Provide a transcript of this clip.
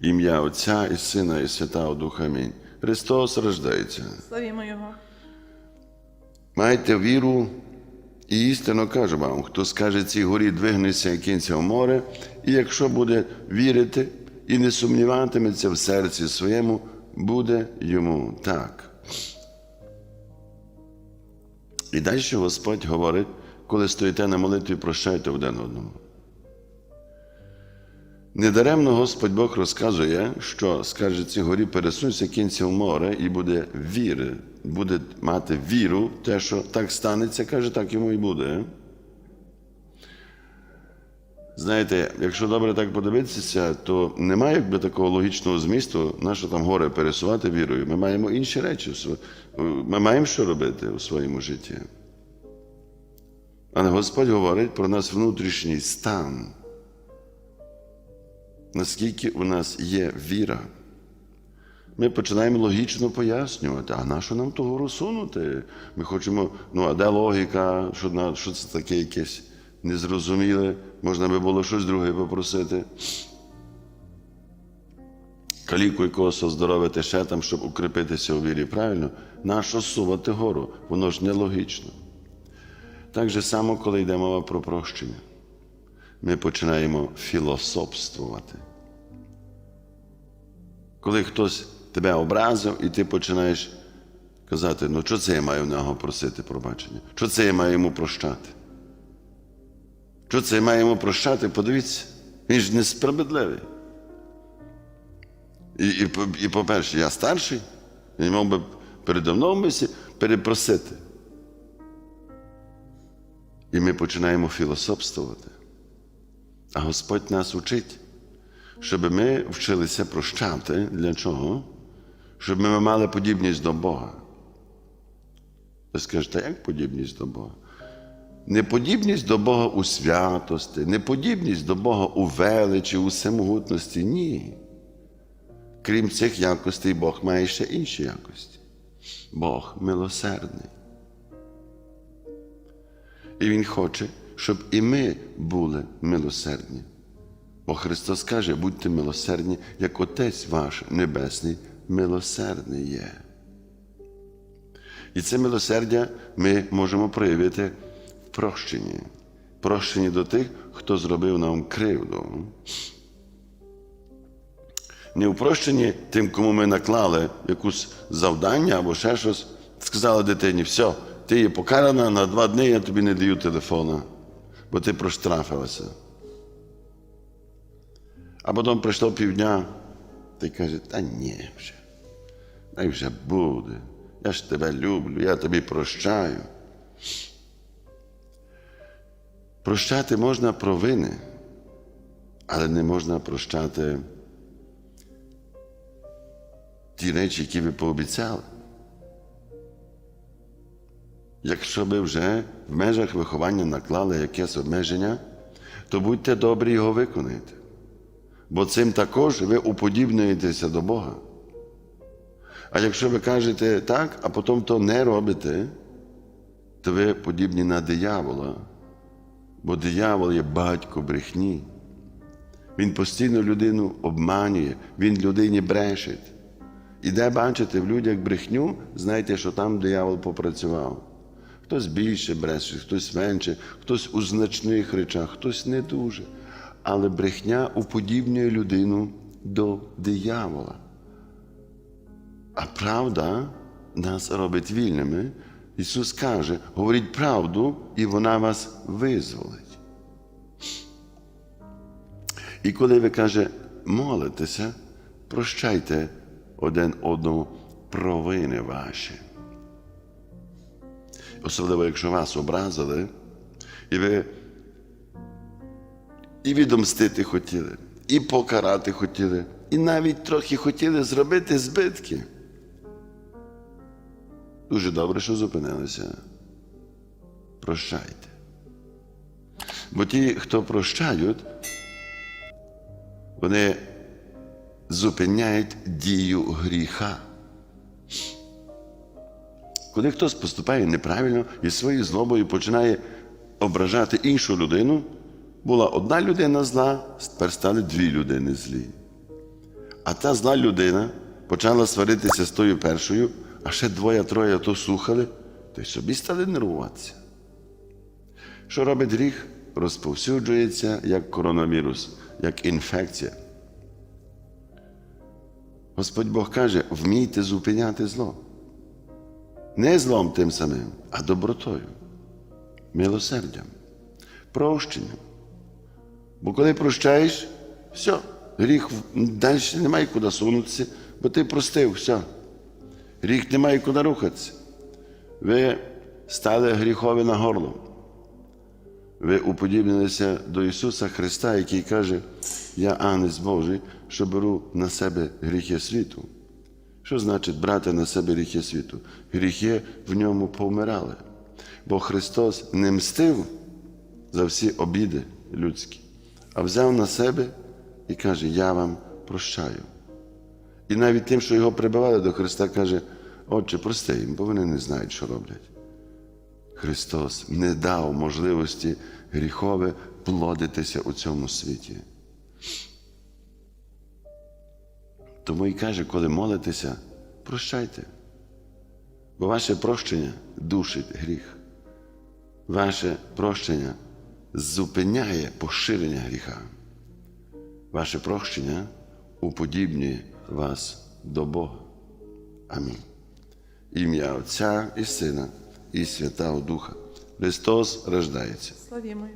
Ім'я Отця і Сина, і Святого Духа. Амінь. Христос рождається. Славімо Його. Майте віру, і істинно кажу вам, хто скаже цій горі, двигнися і кинься в море, і якщо буде вірити і не сумніватиметься в серці своєму, буде йому так. І далі Господь говорить, коли стоїте на молитві, прощайте один одному. Недаремно Господь Бог розказує, що скаже цій горі, пересунься кінця в море і буде віри, буде мати віру, те, що так станеться, каже, так йому і буде. Знаєте, якщо добре так подивитися, то немає якби такого логічного змісту, на що там горе пересувати вірою. Ми маємо інші речі. Ми маємо що робити у своєму житті. Але Господь говорить про нас внутрішній стан наскільки у нас є віра. Ми починаємо логічно пояснювати, а на що нам того розсунути? Ми хочемо, ну а де логіка, що, на, що це таке якесь незрозуміле, можна би було щось друге попросити. Каліку якогось оздоровити ще там, щоб укріпитися у вірі. Правильно? Нащо сувати гору? Воно ж нелогічно. Так же само, коли йде мова про прощення ми починаємо філософствувати. Коли хтось тебе образив, і ти починаєш казати, ну що це я маю в нього просити пробачення? Що це я маю йому прощати? Що це я маю йому прощати? Подивіться, він ж несправедливий. І, і, і по-перше, я старший, він мав би передо мною перепросити. І ми починаємо філософствувати. А Господь нас учить, щоб ми вчилися прощати. Для чого? Щоб ми мали подібність до Бога. Ви скажете, як подібність до Бога? Не подібність до Бога у святості, не подібність до Бога у величі, у всемогутності. Ні. Крім цих якостей, Бог має ще інші якості. Бог милосердний. І Він хоче, щоб і ми були милосердні. Бо Христос каже, будьте милосердні, як Отець ваш Небесний милосердний є. І це милосердя ми можемо проявити в прощенні. Прощенні до тих, хто зробив нам кривду. Не в прощенні тим, кому ми наклали якусь завдання або ще щось, сказали дитині, все, ти є покарана на два дні, я тобі не даю телефона, бо ти проштрафилася. А потім пройшло півдня, ти каже, та ні вже, дай вже буде. Я ж тебе люблю, я тобі прощаю. Прощати можна провини, але не можна прощати ті речі, які ви пообіцяли. Якщо ви вже в межах виховання наклали якесь обмеження, то будьте добрі його виконайте. Бо цим також ви уподібнюєтеся до Бога. А якщо ви кажете так, а потім то не робите, то ви подібні на диявола, бо диявол є батько брехні. Він постійно людину обманює, він людині брешить. І де бачите в людях брехню, знайте, що там диявол попрацював. Хтось більше бреше, хтось менше, хтось у значних речах, хтось не дуже. Але брехня уподібнює людину до диявола. А правда нас робить вільними. Ісус каже, говоріть правду, і вона вас визволить. І коли ви каже, молитеся, прощайте один одному провини ваші. Особливо, якщо вас образили, і ви і відомстити хотіли, і покарати хотіли, і навіть трохи хотіли зробити збитки. Дуже добре, що зупинилися. Прощайте. Бо ті, хто прощають, вони зупиняють дію гріха. Коли хтось поступає неправильно і своєю злобою починає ображати іншу людину, була одна людина зла, тепер стали дві людини злі. А та зла людина почала сваритися з тою першою, а ще двоє-троє то слухали, то й собі стали нервуватися. Що робить гріх? Розповсюджується як коронавірус, як інфекція. Господь Бог каже: вмійте зупиняти зло. Не злом тим самим, а добротою, милосердям, прощенням. Бо коли прощаєш, все, гріх далі немає куди сунутися, бо ти простив, все. Гріх немає куди рухатися. Ви стали гріхові на горло. Ви уподібнилися до Ісуса Христа, який каже: Я Агнець Божий, що беру на себе гріхи світу. Що значить брати на себе гріхи світу? Гріхи в ньому повмирали. Бо Христос не мстив за всі обіди людські, а взяв на себе і каже: Я вам прощаю. І навіть тим, що його прибивали до Христа, каже: Отче, прости їм, бо вони не знають, що роблять. Христос не дав можливості гріхове плодитися у цьому світі. Тому і каже, коли молитеся, прощайте. Бо ваше прощення душить гріх. Ваше прощення зупиняє поширення гріха. Ваше прощення уподібнює вас до Бога. Амінь. Ім'я Отця і Сина, і Святого Духа. Христос рождається. Славімо.